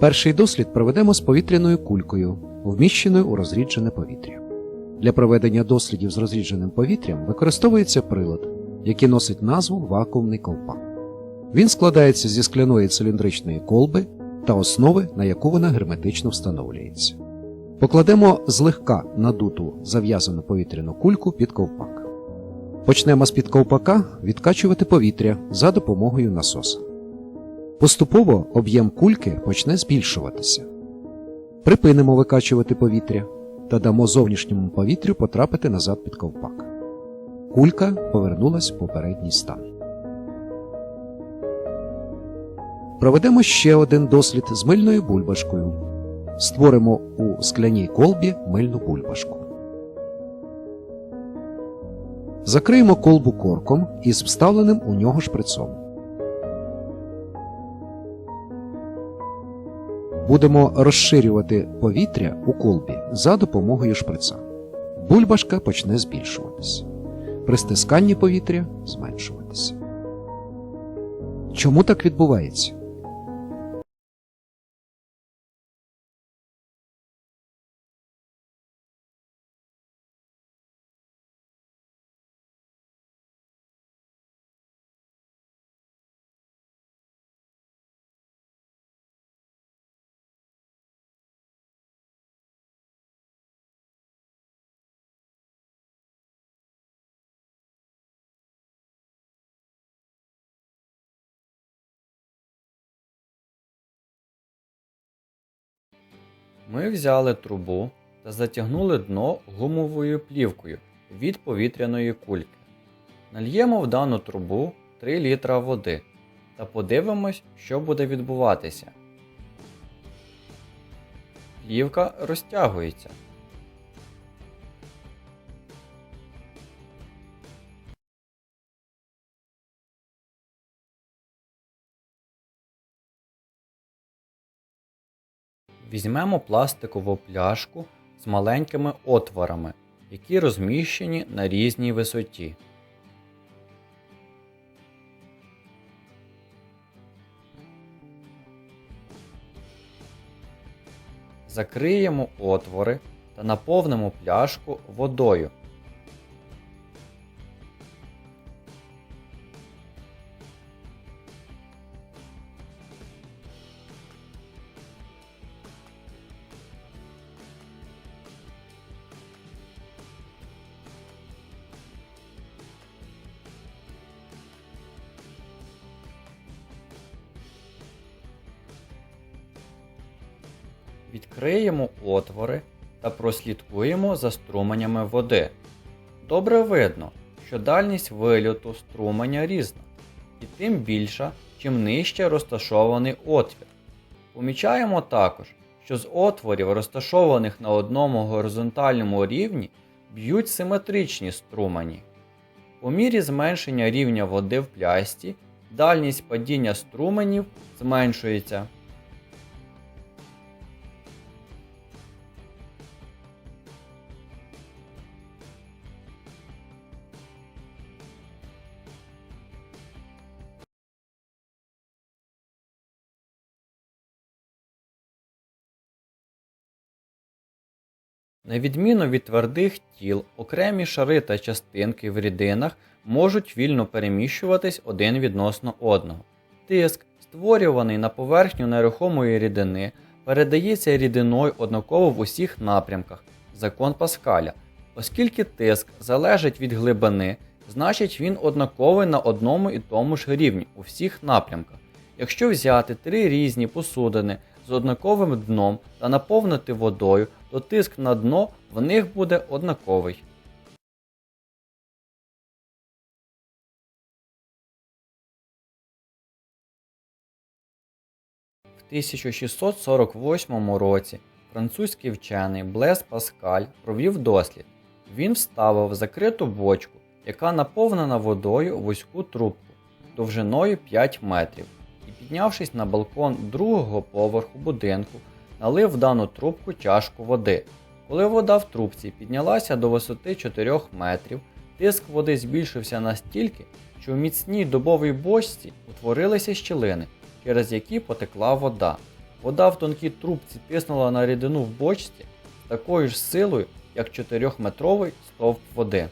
Перший дослід проведемо з повітряною кулькою, вміщеною у розріджене повітря. Для проведення дослідів з розрідженим повітрям використовується прилад, який носить назву вакуумний ковпак. Він складається зі скляної циліндричної колби та основи, на яку вона герметично встановлюється. Покладемо злегка надуту зав'язану повітряну кульку під ковпак. Почнемо з-під ковпака відкачувати повітря за допомогою насоса. Поступово об'єм кульки почне збільшуватися. Припинимо викачувати повітря та дамо зовнішньому повітрю потрапити назад під ковпак. Кулька повернулась в попередній стан. Проведемо ще один дослід з мильною бульбашкою. Створимо у скляній колбі мильну бульбашку. Закриємо колбу корком із вставленим у нього шприцом. Будемо розширювати повітря у колбі за допомогою шприца. Бульбашка почне збільшуватися. При стисканні повітря зменшуватися. Чому так відбувається? Ми взяли трубу та затягнули дно гумовою плівкою від повітряної кульки. Нальємо в дану трубу 3 літра води та подивимось, що буде відбуватися. Плівка розтягується. Візьмемо пластикову пляшку з маленькими отворами, які розміщені на різній висоті. Закриємо отвори та наповнимо пляшку водою. Відкриємо отвори та прослідкуємо за струменями води. Добре видно, що дальність вильоту струменя різна, і тим більша, чим нижче розташований отвір. Помічаємо також, що з отворів, розташованих на одному горизонтальному рівні, б'ють симетричні струмені. По мірі зменшення рівня води в плясті, дальність падіння струменів зменшується. На відміну від твердих тіл, окремі шари та частинки в рідинах можуть вільно переміщуватись один відносно одного. Тиск, створюваний на поверхню нерухомої рідини, передається рідиною однаково в усіх напрямках закон Паскаля. Оскільки тиск залежить від глибини, значить він однаковий на одному і тому ж рівні у всіх напрямках. Якщо взяти три різні посудини з однаковим дном та наповнити водою, то тиск на дно в них буде однаковий. В 1648 році французький вчений Блес Паскаль провів дослід. Він вставив закриту бочку, яка наповнена водою вузьку трубку довжиною 5 метрів, піднявшись на балкон другого поверху будинку, налив в дану трубку чашку води. Коли вода в трубці піднялася до висоти 4 метрів, тиск води збільшився настільки, що в міцній дубовій бочці утворилися щілини, через які потекла вода. Вода в тонкій трубці тиснула на рідину в бочці такою ж силою, як 4-метровий стовп води.